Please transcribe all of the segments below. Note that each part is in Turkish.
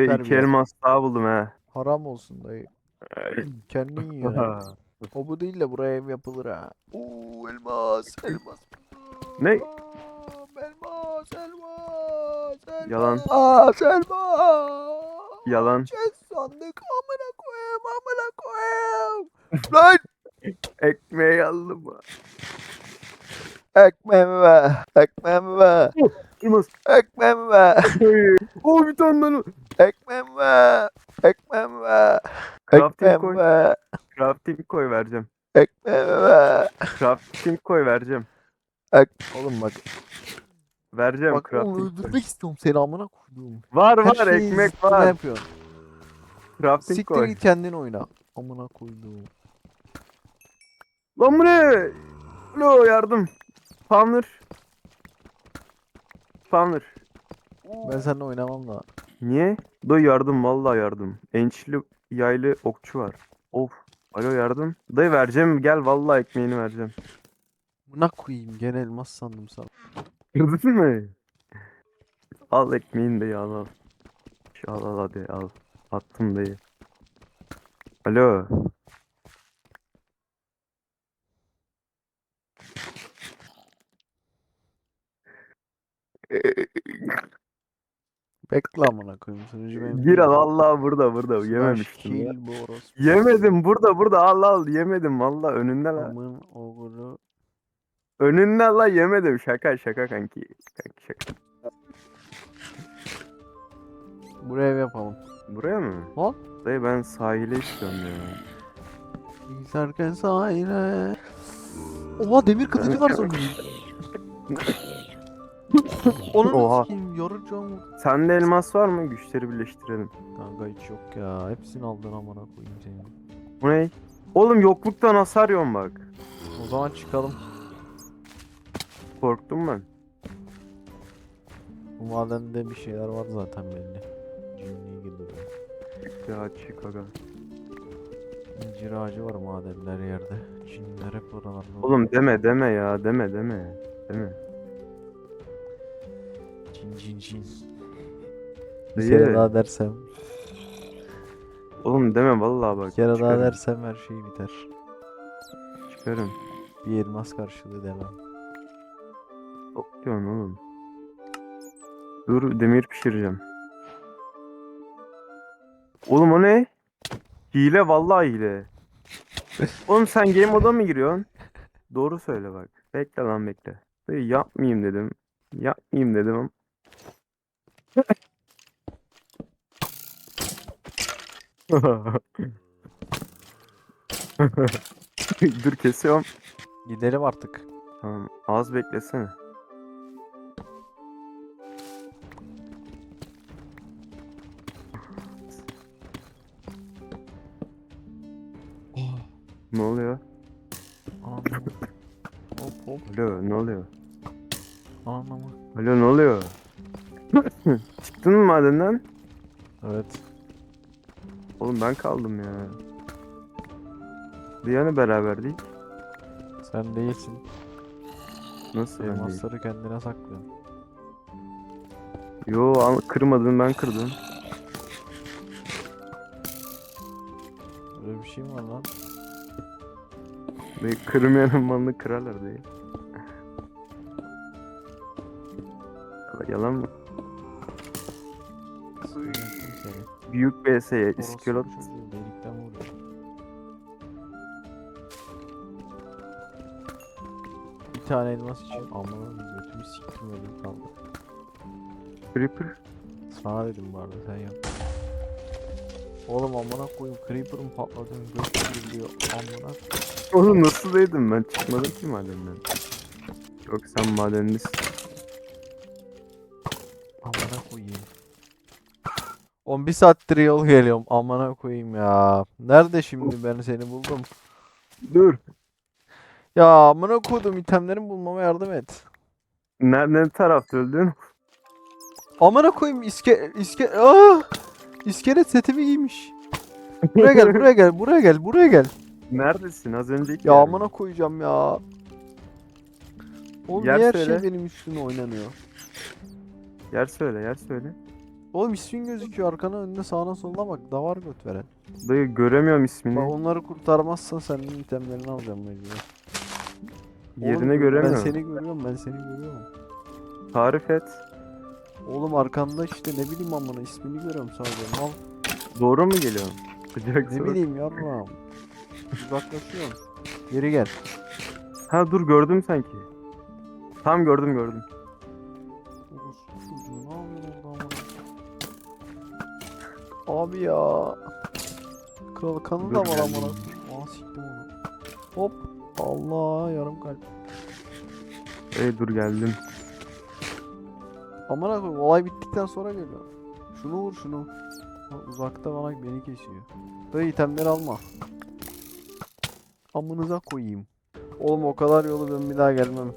Süper bir iki yer. elmas daha buldum he. Haram olsun dayı. Kendin yiyorsun. ha. O bu değil de buraya ev yapılır ha. Oo elmas, elmas. Ne? Elmas, elmas, elmas. Yalan. Elmas, elmas. Yalan. Chest sandık amına koyayım, amına koyayım. Lan Ekmeği aldım. Ekmeğimi ver, ekmeğimi ver, Elmas. ekmeğimi ver, Oo bir tane daha. ekmeğimi ver, ekmeğimi ver, Crafting ekmeğimi koy. ver, Crafting koy vereceğim. ekmeğimi ver. Crafting koy vereceğim. Oğlum bak, Vereceğim bak oğlum crafting. koy. öldürmek istiyorum seni amına koyduğum. Var Her var şeyi ekmek zıttına var. yapıyorsun. Crafting Siktir koy. git kendin oyna. Amına koyduğum. Lan bu ne? Alo yardım. Spawner. Spawner. Ben seninle oynamam da. Niye? Dayı yardım vallahi yardım. Ençli yaylı okçu var. Of. Alo yardım. Dayı vereceğim gel vallahi ekmeğini vereceğim. Buna koyayım gene elmas sandım sana. Kırdın mı? Al ekmeğini de al al. Şu al al hadi al. Attım dayı. Alo. Bekle amına koyayım. Sunucu benim. Gir al vallahi burada burada yememiştim ya. Kill bu orospu. Yemedim burada burada al al yemedim vallahi önünde la. Amın oğlu. Önünde la yemedim şaka şaka kanki. Kanki şaka. Buraya ev yapalım. Buraya mı? Ha? Dayı ben sahile istiyorum ya. Giderken sahile. Oha demir kılıcı var sonra. Onu Oha. Sikeyim yarıcam. Sende elmas var mı? Güçleri birleştirelim. Kanka hiç yok ya. Hepsini aldın amına koyayım seni. Bu ne? Oğlum yokluktan hasar yiyorum bak. O zaman çıkalım. Korktum ben. Bu madende bir şeyler var zaten belli. Cimriye girdi. buraya. Ya çık aga. İncir ağacı var madenler yerde. Cinler hep oralarda. Oğlum deme deme ya deme deme. Deme. Cin cin. Bir kere daha dersem. Oğlum deme vallahi bak. Bir kere daha çıkarım, dersem her şey biter. Çıkarım. Bir elmas karşılığı demem. Çok diyorsun oğlum. Dur demir pişireceğim. Oğlum o ne? Hile vallahi hile. Oğlum sen game moda mı giriyorsun? Doğru söyle bak. Bekle lan bekle. Dayı yapmayayım dedim. Yapmayayım dedim ama. Dur kesiyorum. Gidelim artık. Tamam. Az beklesene. Ne oluyor? Anam. hop hop. Alo ne oluyor? Anam. Alo ne oluyor? Çıktın mı madenden? Evet. Oğlum ben kaldım ya. Diyanı beraberdik. Sen değilsin. Nasıl ben değil? Elmasları kendine saklıyorsun. Yo al, kırmadın ben kırdım. Öyle bir şey mi var lan? Ve kırmayanın malını kırarlar değil. Yalan mı? Büyük BS'ye iskelot. çocuğu delikten vuruyor. Bir tane elmas için aman götümü siktim öyle kaldı. Creeper. Sana dedim bu arada sen yap. Oğlum amına koyayım creeper'ım patladı göt geliyor amına Oğlum nasıl değdim ben çıkmadım ki madenden. Yok sen madenlisin. amına koyayım. 11 saattir yol geliyorum amına koyayım ya. Nerede şimdi ben seni buldum. Dur. Ya amına koydum itemlerimi bulmama yardım et. Ne, ne tarafta öldün? Amına koyayım iske iske ah! İskelet setimi giymiş. Buraya gel buraya gel buraya gel buraya gel. Neredesin? Az önceki Ya amına koyacağım ya. Oğlum Yer niye her söyle. şey benim üstüme oynanıyor? Yer söyle yer söyle. Oğlum ismin gözüküyor arkana önüne sağına soluna bak. Davar göt veren. Dayı göremiyorum ismini. Bak onları kurtarmazsan senin itemlerini alacağım mecbur. Yerine Oğlum, Ben göremiyorum. seni görüyorum ben seni görüyorum. Tarif et. Oğlum arkanda işte ne bileyim amına ismini görüyorum sadece. Mal Doğru mu geliyor? Sıcak ne soru. bileyim yavrum. Uzaklaşıyorum. Geri gel. Ha dur gördüm sanki. Tam gördüm gördüm. Abi ya. Kral kanı da var amına. Aa siktim onu. Hop. Allah yarım kalp. Ey dur geldim. Amına koyayım olay bittikten sonra geliyor. Şunu vur şunu. Uzakta bana beni kesiyor. Dayı itemleri alma. Amınıza koyayım. Oğlum o kadar yolu ben bir daha gelmem.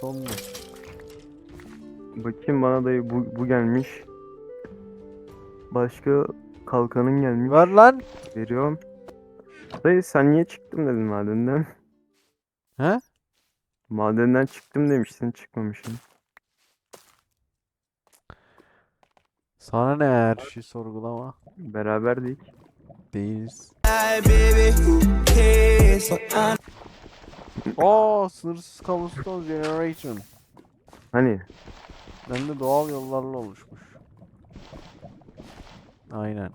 Son mu? Bakayım bana dayı bu, bu gelmiş. Başka kalkanın gelmiş. Ver lan. Veriyorum. Dayı sen niye çıktım dedin madenden? He? Madenden çıktım demiştin çıkmamışsın. Sana ne her şey sorgulama. Değiliz. who cares? I'm Aa sınırsız cobblestone generation. Hani Ben de doğal yollarla oluşmuş. Aynen.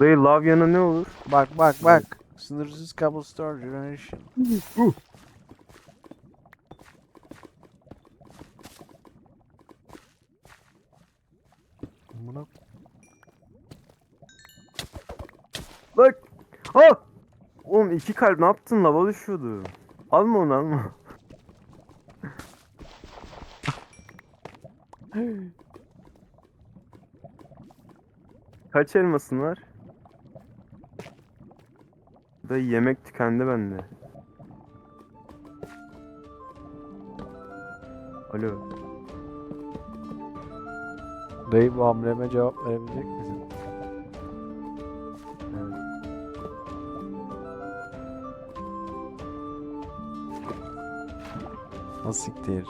dayı lav yanı ne olur? Bak bak bak. Sınırsız cobblestone generation. Amına Bak. Ha! Oğlum iki kalp ne yaptın? Lava düşüyordu. Alma onu alma. Kaç elmasın var? Dayı yemek tükendi bende. Alo. Dayı bu hamleme cevap verebilecek misin? Nasıl siktir?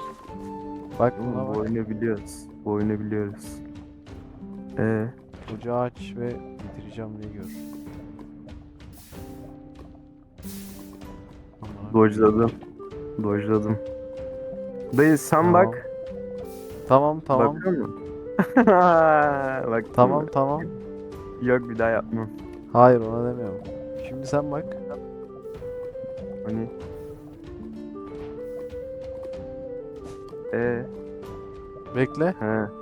Bak buna bu bak. oyunu biliyoruz. Bu oyunu biliyoruz. Ee, Ocağı aç ve bitireceğim diye gör. Dojladım. Dojladım. Dayı sen Tamam. bak. Tamam tamam. Bakıyor musun? bak. Tamam tamam. Yok bir daha yapmam. Hayır ona demiyorum. Şimdi sen bak. Hani. Ee, Bekle. he.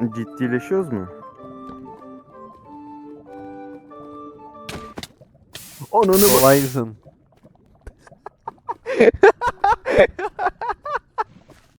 Ciddileşiyoruz mu? Ananı bak.